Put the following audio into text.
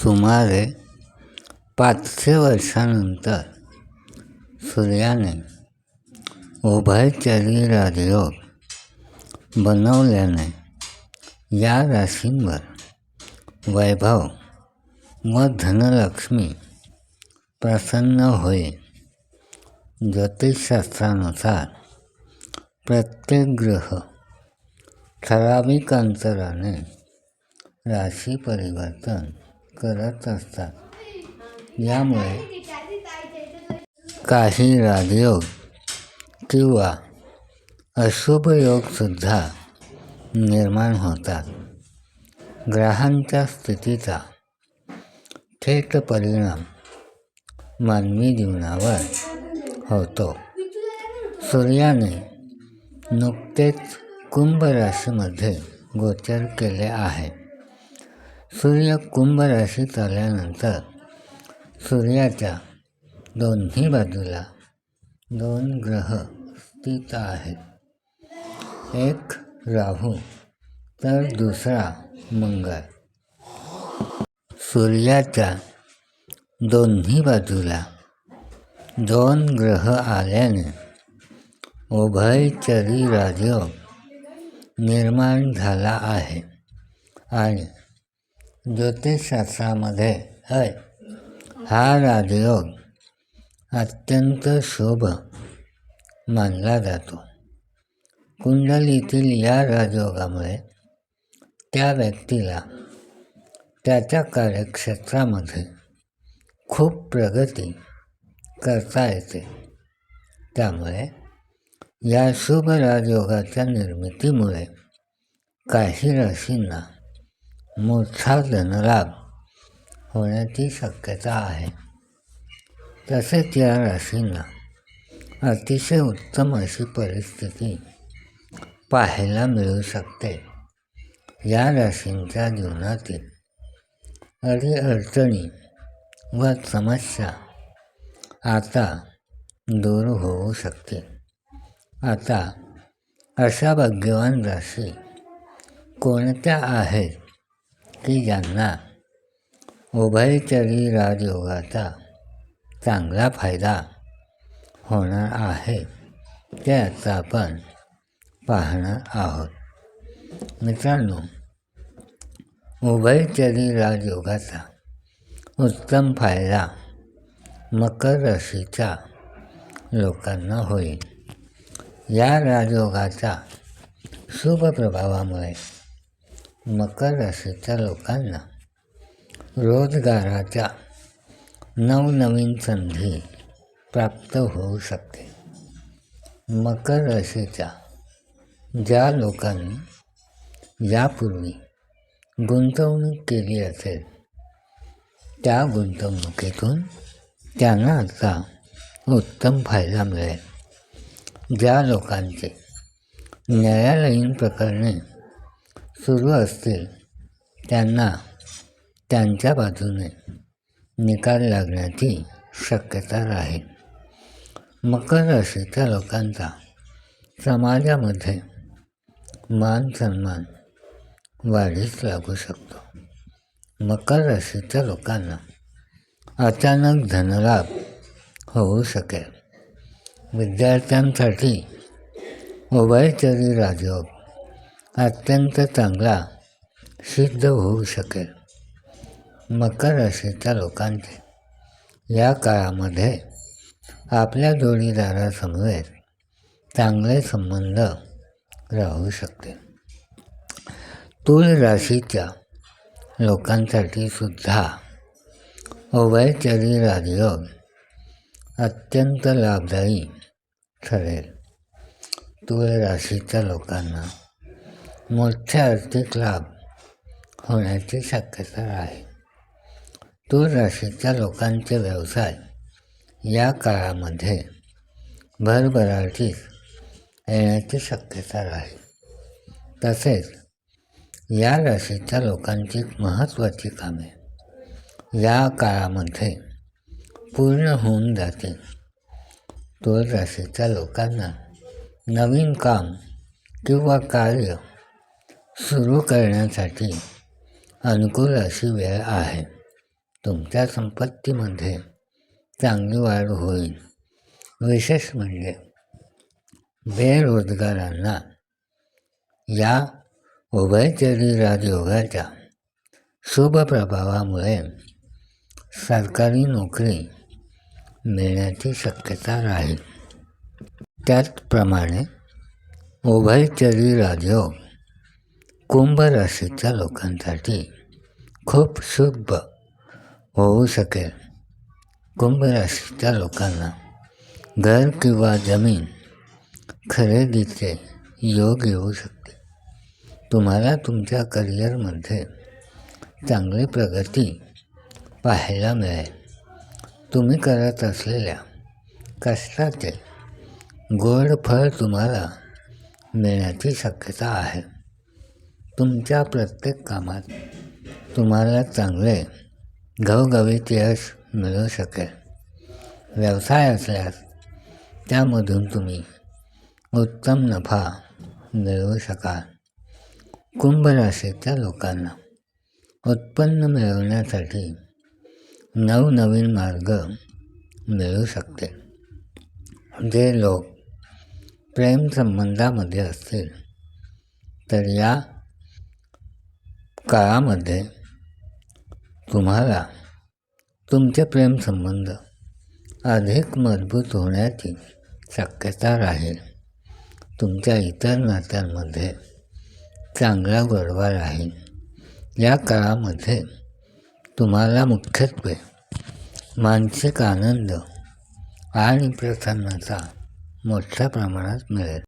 सुमारे पाचशे वर्षानंतर सूर्याने उभयचरी राजयोग बनवल्याने या राशींवर वैभव व धनलक्ष्मी प्रसन्न होईल. ज्योतिषशास्त्रानुसार प्रत्येक ग्रह ठराविक अंतराने राशी परिवर्तन करत असतात. यामुळे काही राजयोग किंवा अशुभ योगसुद्धा निर्माण होतात. ग्रहांच्या स्थितीचा थेट परिणाम मानवी जीवनावर होतो. सूर्याने नुकतेच कुंभ राशीमध्ये गोचर केले आहे. सूर्य कुंभ राशीत आल्यानंतर सूर्याच्या दोन्ही बाजूला दोन ग्रह स्थित आहेत. एक राहू, तर दुसरा मंगळ. सूर्याच्या दोन्ही बाजूला दोन ग्रह आल्याने उभयचरी राजयोग निर्माण झाला आहे आणि ज्योतिषशास्त्रामध्ये है हा राजयोग अत्यंत शुभ मानला जातो. कुंडलीतील या राजयोगामुळे त्या व्यक्तीला त्याच्या कार्यक्षेत्रामध्ये खूप प्रगती करता येते. त्यामुळे या शुभ राजयोगाच्या निर्मितीमुळे काही राशींना मोठा धनलाभ होण्याची शक्यता आहे. तसेच या राशींना अतिशय उत्तम अशी परिस्थिती पाहायला मिळू शकते. या राशींच्या जीवनातील अडीअडचणी व समस्या आता दूर होऊ शकते. आता अशा भाग्यवान राशी कोणत्या आहेत? की ज्यांना उभयचरी राजयोगाचा चांगला फायदा होणार आहे ते आता आपण पाहणार आहोत. मित्रांनो उभयचरी राजयोगाचा उत्तम फायदा मकर राशीच्या लोकांना होईल. या राजयोगाच्या शुभ प्रभावामुळे मकर राशीच्या लोकांना रोजगाराच्या नवनवीन संधी प्राप्त होऊ शकते. मकर राशीच्या ज्या लोकांनी यापूर्वी गुंतवणूक केली असेल त्या गुंतवणुकीतून त्यांना आता उत्तम फायदा मिळेल. ज्या लोकांचे न्यायालयीन प्रकरणे सुरू असतील त्यांना त्यांच्या बाजूने निकाल लागण्याची शक्यता राहील. मकर राशीच्या लोकांचा समाजामध्ये मान सन्मान वाढीस लागू शकतो. मकर राशीच्या लोकांना अचानक धनलाभ होऊ शकेल. विद्यार्थ्यांसाठी उभयचरी राजयोग अत्यंत चांगला सिद्ध होऊ शकेल. मकर राशीच्या लोकांचे या काळामध्ये आपल्या जोडीदारासमवेत चांगले संबंध राहू शकते तूळ राशीच्या लोकांसाठी सुद्धा उभयचरी राजयोग अत्यंत लाभदायी ठरेल. तूळ राशीच्या लोकांना मोठे आर्थिक लाभ होण्याची शक्यता आहे. तूळ राशीच्या लोकांचे व्यवसाय या काळामध्ये भरभराटीस येण्याची शक्यता राहील तसेच या राशीच्या लोकांची महत्त्वाची कामे या काळामध्ये पूर्ण होऊन जातील. तूळ राशीच्या लोकांना नवीन काम किंवा कार्य सुरू करण्यासाठी अनुकूल अशी वेळ आहे. तुमच्या संपत्तीमध्ये चांगली वाढ होईल. विशेष म्हणजे बेरोजगारांना या उभयचरी राजयोगाच्या शुभ प्रभावामुळे सरकारी नोकरी मिळण्याची शक्यता राहील. त्याचप्रमाणे उभयचरी राजयोग कुंभ राशीच्या लोकांसाठी खूप शुभ होऊ शकेल. कुंभ राशीच्या लोकांना घर किंवा ज़मीन खरेदीचे योग येऊ शकते. तुम्हाला तुमच्या करिअरमध्ये चांगली प्रगती पाहायला मिळेल. तुम्ही करत असलेल्या कष्टाचे गोड फळ तुम्हाला मिळण्याची शक्यता आहे. तुमच्या प्रत्येक कामात तुम्हाला चांगले घवघवीत यश मिळू शकेल. व्यवसाय असल्यास त्यामधून तुम्ही उत्तम नफा मिळवू शकाल. कुंभ राशीच्या लोकांना उत्पन्न मिळवण्यासाठी नवनवीन मार्ग मिळू शकते. जे लोक प्रेमसंबंधामध्ये असतील तर या काळामध्ये तुम्हाला तुमचे प्रेमसंबंध अधिक मजबूत होण्याची शक्यता राहील. तुमच्या इतर नात्यांमध्ये चांगला गोडवा राहील. या काळामध्ये तुम्हाला मुख्यत्वे मानसिक आनंद आणि प्रसन्नता मोठ्या प्रमाणात मिळेल.